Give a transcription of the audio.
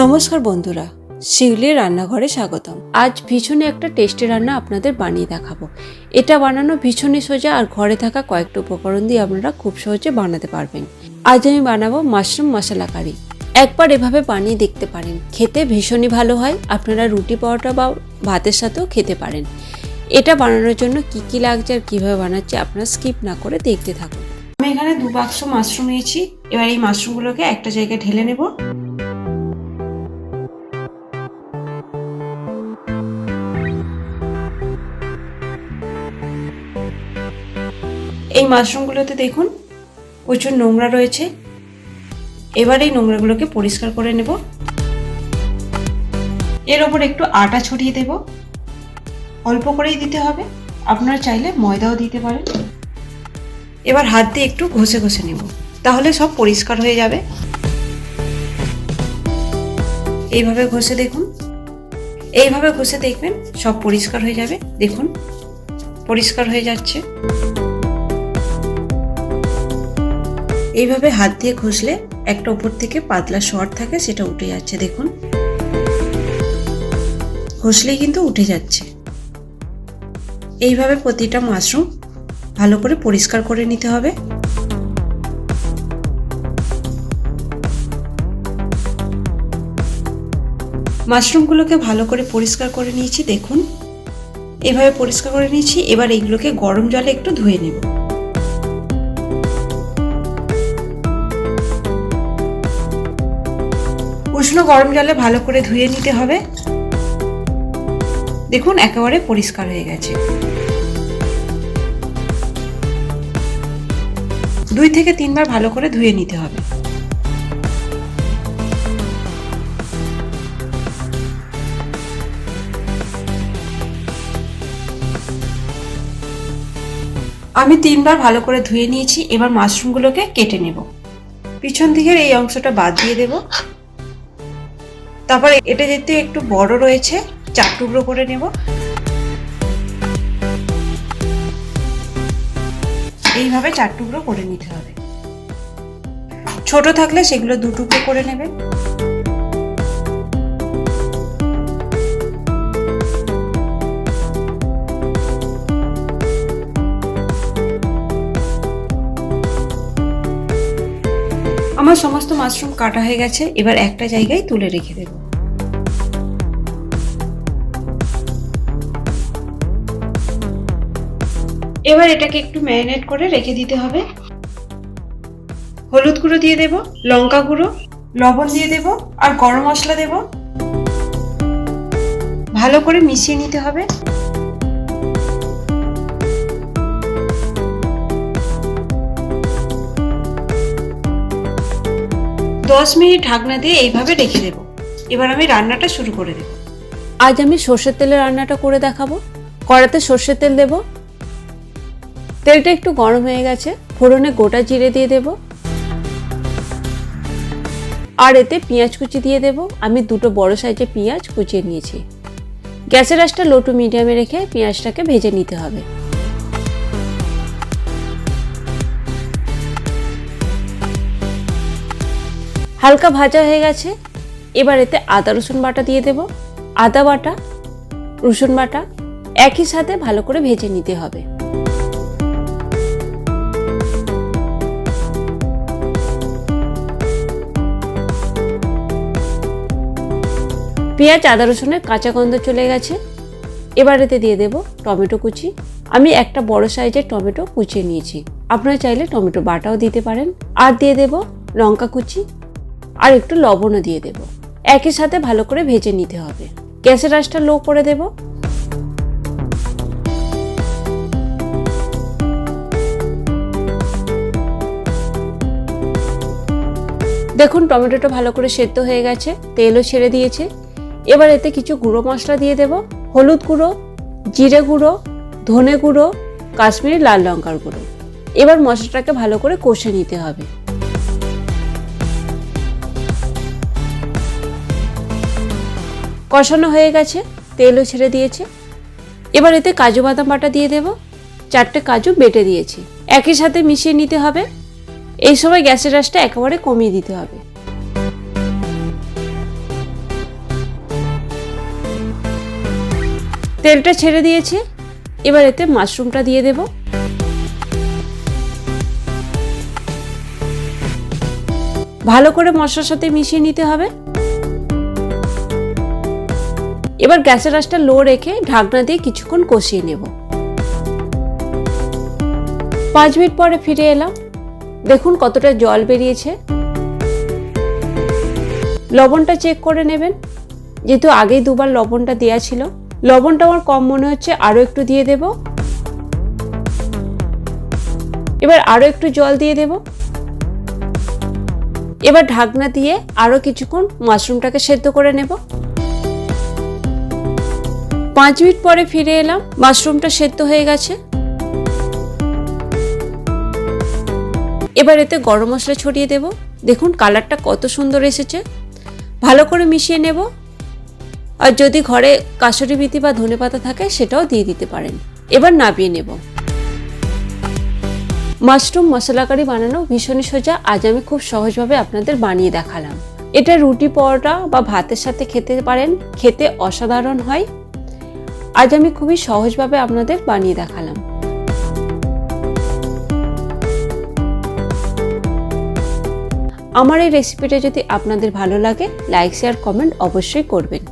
নমস্কার বন্ধুরা, শিউলির রান্নাঘরে স্বাগতম। আজ ভীষণই একটা টেস্টি রান্না আপনাদের বানিয়ে দেখাবো। এটা বানানো ভীষণই সোজা আর ঘরে থাকা কয়েকটা উপকরণ দিয়ে আপনারা খুব সহজে বানাতে পারবেন। আজ আমি বানাবো মাশরুম মশলা কারি। একবার এভাবে বানিয়ে দেখতে পারেন। খেতে ভীষণই ভালো হয়। আপনারা রুটি পরোটা বা ভাতের সাথেও খেতে পারেন। এটা বানানোর জন্য কি কি লাগছে আর কীভাবে বানাচ্ছে আপনারা স্কিপ না করে দেখতে থাকুন। আমি এখানে দু বাক্স মাশরুম নিয়েছি। এবার এই মাশরুমগুলোকে একটা জায়গায় ঢেলে নেব। এই মাশরুমগুলোতে দেখুন, প্রচুর নোংরা রয়েছে। এবার এই নোংরাগুলোকে পরিষ্কার করে নেব। এর ওপর একটু আটা ছড়িয়ে দেব। অল্প করেই দিতে হবে। আপনারা চাইলে ময়দাও দিতে পারেন। এবার হাত দিয়ে একটু ঘষে ঘষে নেব। তাহলে সব পরিষ্কার হয়ে যাবে। এইভাবে ঘষে দেখুন। এইভাবে ঘষে দেখবেন সব পরিষ্কার হয়ে যাবে। দেখুন, পরিষ্কার হয়ে যাচ্ছে। এইভাবে হাত দিয়ে ঘষলে একটা উপর থেকে পাতলা শর্ট থাকে, সেটা উঠে যাচ্ছে, দেখুন। ঘষলেই কিন্তু উঠে যাচ্ছে। এইভাবে প্রতিটা মাশরুম ভালো করে পরিষ্কার করে নিতে হবে। মাশরুমগুলোকে ভালো করে পরিষ্কার করে নিয়েছি, দেখুন। এভাবে পরিষ্কার করে নিয়েছি, এবার এইগুলোকে গরম জলে একটু ধুয়ে নেব। উষ্ণ গরম জলে ভালো করে ধুয়ে নিতে হবে। দেখুন, একেবারে পরিষ্কার হয়ে গেছে। দুই থেকে তিনবার ভালো করে ধুয়ে নিতে হবে। আমি তিনবার ভালো করে ধুয়ে নিয়েছি, এবার মাশরুমগুলোকে কেটে নেব। পিছন দিকের এই অংশটা বাদ দিয়ে দেব। তারপর এটা যেহেতু একটু বড় রয়েছে, চার টুকরো করে নেব। এইভাবে চার টুকরো করে নিতে হবে। ছোট থাকলে সেগুলো দু টুকরো করে নেবেন আমার সমস্ত মাশরুম কাটা হয়ে গেছে, এবার একটা জায়গায় তুলে রেখে দেব। এবার এটাকে একটু ম্যারিনেট করে রেখে দিতে হবে। হলুদ গুঁড়ো দিয়ে দেব, লঙ্কা গুঁড়ো, লবণ দিয়ে দেব, আর গরম মশলা দেব। ভালো করে মিশিয়ে নিতে হবে। দশ মিনিট ঢাকনা দিয়ে এইভাবে রেখে দেব। এবার আমি রান্নাটা শুরু করে দেব। আজ আমি সর্ষের তেলে রান্নাটা করে দেখাবো। কড়াতে সর্ষের তেল দেব। তেলটা একটু গরম হয়ে গেছে, ফোড়নে গোটা জিরে দিয়ে দেব। আর এতে পেঁয়াজ কুচি দিয়ে দেব। আমি দুটো বড় সাইজে পেঁয়াজ কুচিয়ে নিয়েছি। গ্যাসের আঁচটা লো টু মিডিয়ামে রেখে পেঁয়াজটাকে ভেজে নিতে হবে। হালকা ভাজা হয়ে গেছে। এবার এতে আদা, রসুন বাটা দিয়ে দেব। আদা বাটা, রসুন বাটা একই সাথে ভালো করে ভেজে নিতে হবে। পেঁয়াজ, আদা, রসুনের কাঁচা গন্ধ চলে গেছে। এবার এতে দিয়ে দেব টমেটো কুচি। আমি একটা বড় সাইজের টমেটো কুচিয়ে নিয়েছি। আপনারা চাইলে টমেটো বাটাও দিতে পারেন। আর দিয়ে দেব লঙ্কা কুচি। আর একটু লবণও দিয়ে দেব। একই সাথে ভালো করে ভেজে নিতে হবে। গ্যাসের আঁচটা লো করে দেব। দেখুন, টমেটোটা ভালো করে সেদ্ধ হয়ে গেছে। তেলও ছেড়ে দিয়েছে। এবার এতে কিছু গুঁড়ো মশলা দিয়ে দেব, হলুদ গুঁড়ো, জিরে গুঁড়ো, ধনে গুঁড়ো, কাশ্মীরি লাল লঙ্কার গুঁড়ো। এবার মশলাটাকে ভালো করে কষে নিতে হবে। কষানো হয়ে গেছে, তেলও ছেড়ে দিয়েছে। এবার এতে কাজু বাদাম বাটা দিয়ে দেব, চারটে কাজু বেটে দিয়েছি। একই সাথে মিশিয়ে নিতে হবে। এই সময় গ্যাসের আঁচটা একেবারে কমিয়ে দিতে হবে। তেলটা ছেড়ে দিয়েছি। এবার এতে মাশরুমটা দিয়ে দেব। ভালো করে মশলার সাথে মিশিয়ে নিতে হবে। এবার গ্যাসের আঁচটা লো রেখে ঢাকনা দিয়ে কিছুক্ষণ কষিয়ে নেব। পাঁচ মিনিট পরে ফিরে এলাম। দেখুন কতটা জল বেরিয়েছে। লবণটা চেক করে নেবেন। যেহেতু আগেই দুবার লবণটা দেওয়া ছিল। লবণটা আমার কম মনে হচ্ছে আরও একটু দিয়ে দেব। এবার আরও একটু জল দিয়ে দেব। এবার ঢাকনা দিয়ে আরও কিছুক্ষণ মাশরুমটাকে সেদ্ধ করে নেব। পাঁচ মিনিট পরে ফিরে এলাম, মাশরুমটা সেদ্ধ হয়ে গেছে। এবার এতে গরম মশলা ছড়িয়ে দেব। দেখুন, কালারটা কত সুন্দর এসেছে। ভালো করে মিশিয়ে নেব। আর যদি ঘরে কাসুরি বিতি বা ধনে পাতা থাকে, সেটাও দিয়ে দিতে পারেন। এবার নাবিয়ে নেব। মাশরুম মশলা কারি বানানো ভীষণই সোজা, আজ আমি খুব সহজভাবে আপনাদের বানিয়ে দেখালাম। এটা রুটি পরোটা বা ভাতের সাথে খেতে পারেন, খেতে অসাধারণ হয়। আজ আমি খুবই সহজভাবে আপনাদের বানিয়ে দেখালাম। আমার এই রেসিপিটা যদি আপনাদের ভালো লাগে লাইক শেয়ার কমেন্ট অবশ্যই করবেন।